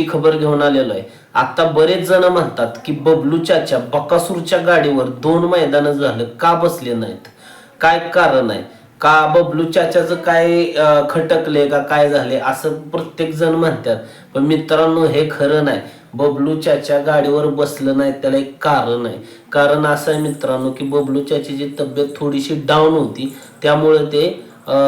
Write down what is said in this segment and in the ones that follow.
मोठी खबर घेऊन आलेलो आहे. आता बरेच जण म्हणतात की बबलू चाचा बकासूरच्या गाडीवर दोन मैदान झालं का बसले नाहीत? काय कारण आहे? का बबलू चाच्याचं काय खटकले का काय झाले असं प्रत्येक जण म्हणतात. पण मित्रांनो हे खरं नाही. बबलू गाडीवर बसलं नाही त्याला एक कारण आहे. कारण असं आहे मित्रांनो की बबलू चाच्याची तब्येत थोडीशी डाऊन होती त्यामुळे ते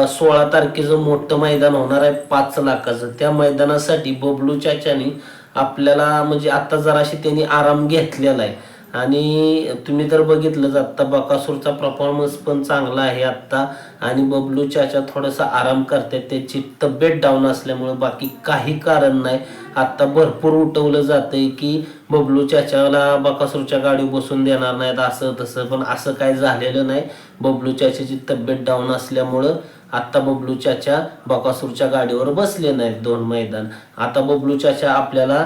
सोळा तारखेचं मोठं मैदान होणार आहे पाच लाखाचं. त्या मैदानासाठी बबलू चाच्यानी आपल्याला म्हणजे आता जराशी त्यांनी आराम घेतलेला आहे. आणि तुम्ही तर बघितलंच आत्ता बकासूरचा परफॉर्मन्स पण चांगला आहे आत्ता. आणि बबलू चाचा थोडासा आराम करतात. त्याची तब्येत डाऊन असल्यामुळे बाकी काही कारण नाही. आत्ता भरपूर उठवलं जातंय की बबलू चाचाला बकासूरच्या गाडी बसून देणार नाहीत असं तसं. पण असं काय झालेलं नाही. बबलू चाचाची तब्येत डाऊन असल्यामुळं आत्ता बबलू चाचा बकासूरच्या गाडीवर बसले नाहीत दोन मैदान. आता बबलू चाचा आपल्याला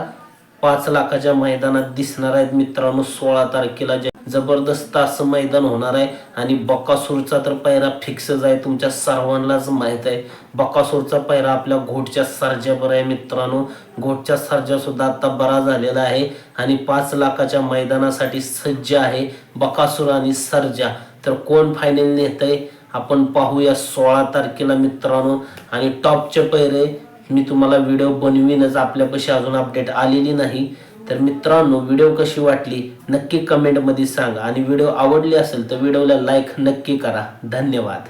पाच लाखाच्या मैदानात दिसणार आहेत मित्रांनो सोळा तारखेला जे जबरदस्त असं मैदान होणार आहे. आणि बकासूरचा तर पैरा फिक्सच आहे तुमच्या सर्वांनाच माहीत आहे. बकासूरचा पैरा आपल्या घोटच्या सर्जावर आहे मित्रांनो. घोटच्या सर्जा सुद्धा आता बरा झालेला आहे. आणि पाच लाखाच्या मैदानासाठी सज्ज आहे बकासूर आणि सर्जा. तर कोण फायनल नेत आहे आपण पाहूया सोळा तारखेला मित्रांनो. आणि टॉपचे पैरे मी तुम्हाला व्हिडिओ बनवीनच आपल्यापाशी अजून अपडेट आलेली नाही. तर मित्रांनो व्हिडिओ कशी वाटली नक्की कमेंटमध्ये सांगा. आणि व्हिडिओ आवडली असेल तर व्हिडिओला लाईक नक्की करा. धन्यवाद.